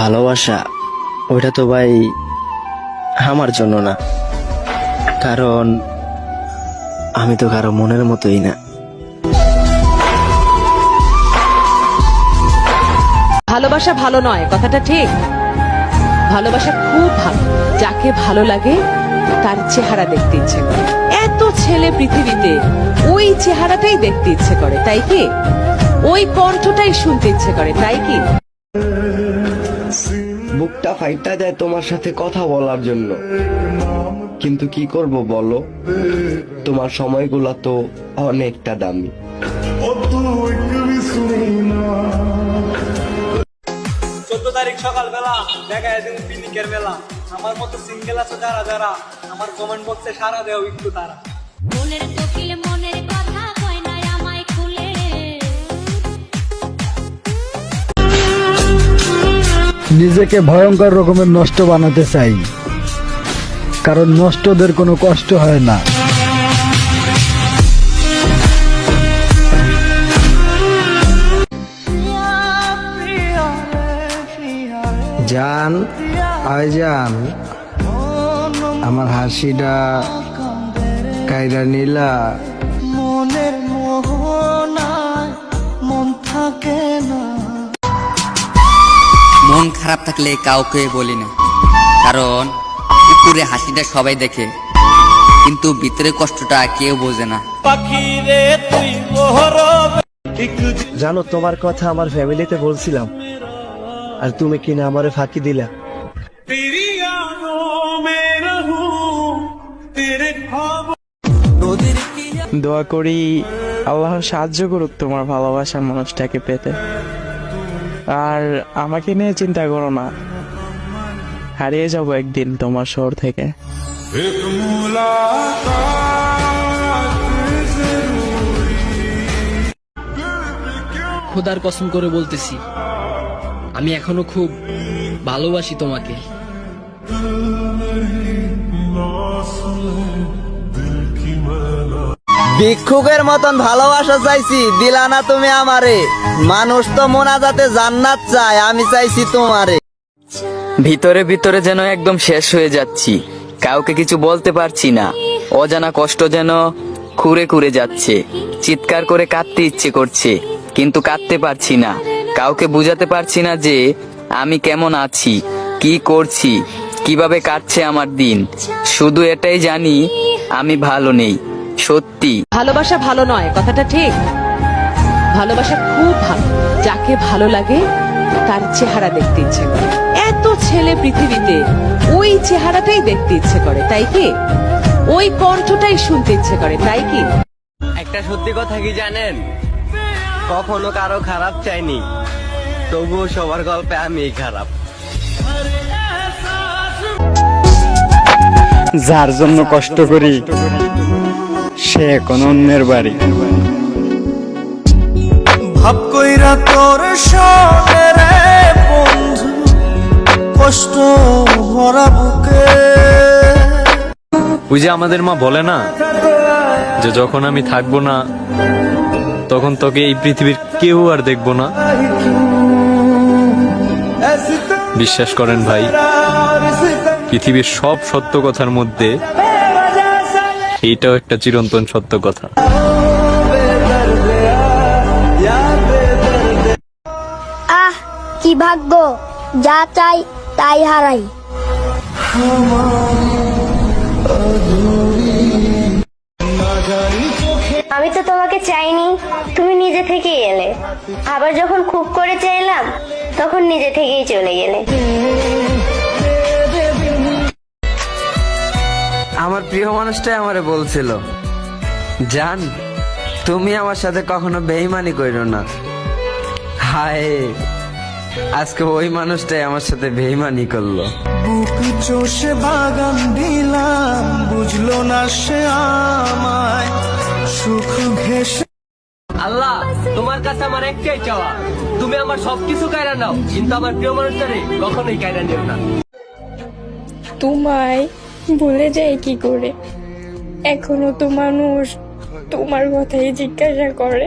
ভালোবাসা, ওইটা তো ভাই আমার জন্য না। কারণ আমি তো কারও মনের মতোই না। ভালোবাসা ভালো নয়, কথাটা ঠিক? ভালোবাসা খুব ভালো, যাকে ভালো লাগে তার চেহারা দেখতে ইচ্ছে করে। এত ছেলে পৃথিবীতে ওই চেহারাটাই দেখতে ইচ্ছে করে, তাই কি? ওই কণ্ঠটাই শুনতে ইচ্ছে করে, তাই কি? বুকটা ফাইটটা যায় তোমার সাথে কথা বলার জন্য। কিন্তু কি করব বলো? তোমার সময়গুলো তো অনেকটা দামি। চোদ্দ তারিখ সকালবেলা দেখা একদিন পিনিকের বেলা। আমার মতো সিঙ্গেল আছে যারা যারা। আমার কমেন্ট বক্সে সারা দেও একটু তারা। নিজেকে ভয়ঙ্কর রকমের নষ্ট বানাতে চাই। কারণ নষ্টদের কোনো কষ্ট হয় না। জান, আয় জান। আমার হাসিটা কাইরা নীলা। মন খারাপ থাকলে কাউকে বলি না। কারণ উপরে হাসিটা সবাই দেখে। কিন্তু ভিতরে কষ্টটা কেউ বোঝে না। জানো তোমার কথা আমার ফ্যামিলিতে বলছিলাম। আর তুমি কিনা আমারে ফাঁকি দিলা। দোয়া করি আল্লাহ সাহায্য করুক তোমার ভালোবাসার মানুষটাকে পেতে। আর আমাকে নিয়ে চিন্তা করো না। হারিয়ে যাব একদিন তোমার শহর থেকে। খোদার কসম করে বলতেছি আমি এখনও খুব ভালোবাসি তোমাকে। ভিক্ষুকের মতন ভালোবাসা চাইছি, দিলা না তুমি আমারে। মানুষ তো মোনাজাতে জান্নাত চায়, আমি চাইছি তোমারে। ভিতরে ভিতরে যেন একদম শেষ হয়ে যাচ্ছি, কাউকে কিছু বলতে পারছি না। অজানা কষ্ট যেন খুঁড়ে খুঁড়ে যাচ্ছে, চিৎকার করে কাঁদতে ইচ্ছে করছে, কিন্তু কাঁদতে পারছি না। কাউকে বুঝাতে পারছি না যে আমি কেমন আছি, কি করছি, কীভাবে কাটছে আমার দিন। শুধু এটাই জানি, আমি ভালো নেই। সত্যি। ভালোবাসা ভালো নয় কথাটা ঠিক? ভালোবাসা খুব ভালো। যাকে ভালো লাগে তার চেহারা দেখতে ইচ্ছে করে। এত ছেলে পৃথিবীতে ওই চেহারাটাই দেখতে ইচ্ছে করে তাই কি? ওই কণ্ঠটাই শুনতে ইচ্ছে করে তাই কি? একটা সত্যি কথা কি জানেন? কখনো কারও খারাপ চাইনি তবুও সবার গল্পে আমি খারাপ। যার জন্য কষ্ট করি। সে এখন অন্যের বাড়ি। ভাব কইরা তোর রে বন্ধু কষ্ট ভরা বুকে। ওই যে আমাদের মা বলে না যে যখন আমি থাকব না তখন তোকে এই পৃথিবীর কেউ আর দেখব না। বিশ্বাস করেন ভাই পৃথিবীর সব সত্য কথার মধ্যে এইটাও একটা চিরন্তন সত্য কথা। আহ কি ভাগ্য যা চাই তাই হারাই। আমি তো তোমাকে চাইনি তুমি নিজে থেকেই এলে। আবার যখন খুব করে চাইলাম তখন নিজে থেকেই চলে গেলে। আমার প্রিয় মানুষটাই আমারে বলছিল জান তুমি আমার সাথে কখনো বেইমানি কইরো না। হায় আজকে ওই মানুষটাই আমার সাথে বেইমানি করল। বুক চষে বাগান দিলাম বুঝলো না সে আমায়। সুখ ঘেসে আল্লাহ তোমার কাছে আমার একটাই চাওয়া তুমি আমার সবকিছু কায়রা নাও কিন্তু আমার প্রিয় মানুষটারে কখনোই কায়রা নিও না। তোমায় ভুলে যায় কি করে? এখনও তো মানুষ তোমার কথাই জিজ্ঞাসা করে।